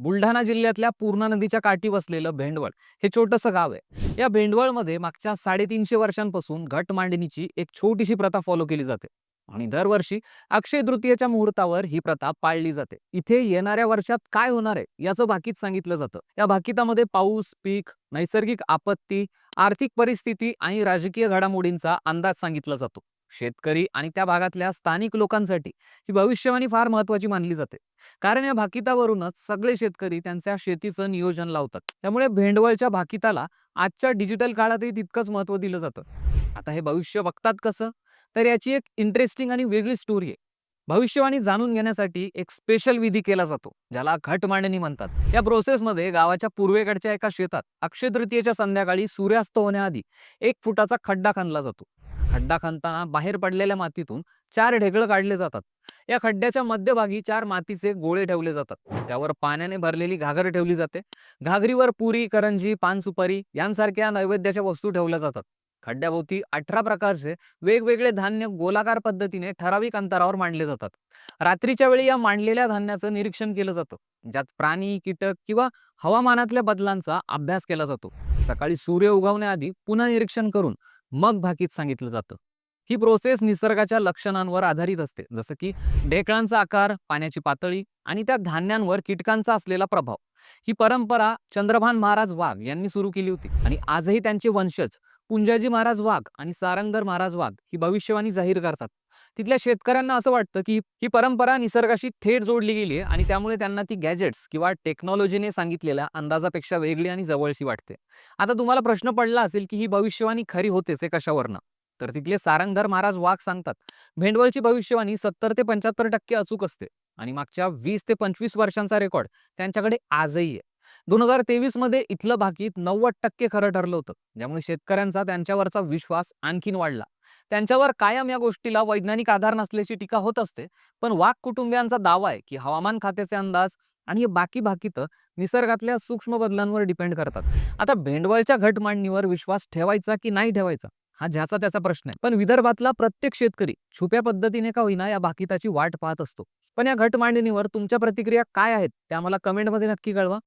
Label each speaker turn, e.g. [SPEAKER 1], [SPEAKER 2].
[SPEAKER 1] बुलढाणा जिल्ह्यातल्या पूर्णा नदीच्या काठी वसलेलं भेंडवळ हे छोटंसं गाव आहे. या भेंडवळमध्ये मागच्या साडेतीनशे वर्षांपासून घट मांडणीची एक छोटीशी प्रथा फॉलो केली जाते आणि दरवर्षी अक्षय तृतीयेच्या मुहूर्तावर ही प्रथा पाळली जाते. इथे येणाऱ्या वर्षात काय होणार आहे याचं भाकीत सांगितलं जातं. या भाकितामध्ये पाऊस पीक नैसर्गिक आपत्ती आर्थिक परिस्थिती आणि राजकीय घडामोडींचा अंदाज सांगितला जातो. शेतकरी आणि त्या भागातल्या स्थानिक लोकांसाठी ही भविष्यवाणी फार महत्वाची मानली जाते. कारण या भाकितावरूनच सगळे शेतकरी त्यांच्या शेतीचं नियोजन लावतात. त्यामुळे भेंडवळच्या भाकिताला आजच्या डिजिटल काळातही तितकंच महत्त्व दिलं जातं. आता हे भविष्य बघतात कसं? तर याची एक इंटरेस्टिंग आणि वेगळी स्टोरी आहे. भविष्यवाणी जाणून घेण्यासाठी एक स्पेशल विधी केला जातो ज्याला घट मांडणी म्हणतात. या प्रोसेसमध्ये गावाच्या पूर्वेकडच्या एका शेतात अक्षय तृतीयेच्या संध्याकाळी सूर्यास्त होण्याआधी एक फुटाचा खड्डा खणला जातो. खड्डा खणताना बाहेर पडलेल्या मातीतून चार ढेकळं काढले जातात. या खड्ड्याच्या मध्यभागी चार मातीचे गोळे ठेवले जातात. त्यावर पाण्याने भरलेली घागर ठेवली जाते. घागरीवर पुरी करंजी पान सुपारी यांसारख्या नैवेद्याच्या वस्तू ठेवल्या जातात. खड्ड्याभोवती अठरा प्रकारचे वेगवेगळे धान्य गोलाकार पद्धतीने ठराविक अंतरावर मांडले जातात. रात्रीच्या वेळी या मांडलेल्या धान्याचं निरीक्षण केलं जातं. ज्यात प्राणी कीटक किंवा हवामानातल्या बदलांचा अभ्यास केला जातो. सकाळी सूर्य उगवण्याआधी पुन्हा निरीक्षण करून मग भाकीत सांगितलं जातं ही प्रोसेस निसर्गाच्या लक्षणांवर आधारित असते. जसं की ढेकळांचा आकार पाण्याची पातळी आणि त्या धान्यांवर कीटकांचा असलेला प्रभाव. ही परंपरा चंद्रभान महाराज वाघ यांनी सुरू केली होती आणि आजही त्यांचे वंशज पुंजाजी महाराज वाघ आणि सारंगधर महाराज वाघ ही भविष्यवाणी जाहीर करतात. तिथल्या शेतकऱ्यांना असं वाटतं की ही परंपरा निसर्गाशी थेट जोडली गेली आहे आणि त्यामुळे त्यांना ती गॅजेट्स किंवा टेक्नॉलॉजीने सांगितलेल्या अंदाजापेक्षा वेगळी आणि जवळशी वाटते. आता तुम्हाला प्रश्न पडला असेल की ही भविष्यवाणी खरी होतेच हे कशावरनं? तर तिथले सारंगधर महाराज वाघ सांगतात भेंडवळची भविष्यवाणी सत्तर ते पंच्याहत्तर टक्के अचूक असते आणि मागच्या वीस ते पंचवीस वर्षांचा रेकॉर्ड त्यांच्याकडे आजही आहे. दोन हजार तेवीसमध्ये इथलं भाकीत नव्वद टक्के खरं ठरलं होतं ज्यामुळे शेतकऱ्यांचा त्यांच्यावरचा विश्वास आणखीन वाढला. त्यांच्यावर कायम या गोष्टीला वैज्ञानिक आधार नसल्याची टीका होत असते. पण वाघ कुटुंबियांचा दावा आहे की हवामान खात्याचे अंदाज आणि हे बाकी भाकीतं निसर्गातल्या सूक्ष्म बदलांवर डिपेंड करतात. आता भेंडवळच्या घट मांडणीवर विश्वास ठेवायचा की नाही ठेवायचा? हा ज्याचा त्याचा प्रश्न आहे. पण विदर्भातला प्रत्येक शेतकरी छुप्या पद्धतीने का होईना या भाकिताची वाट पाहत असतो. पण या घट मांडणीवर तुमच्या प्रतिक्रिया काय आहेत त्या मला कमेंटमध्ये नक्की कळवा.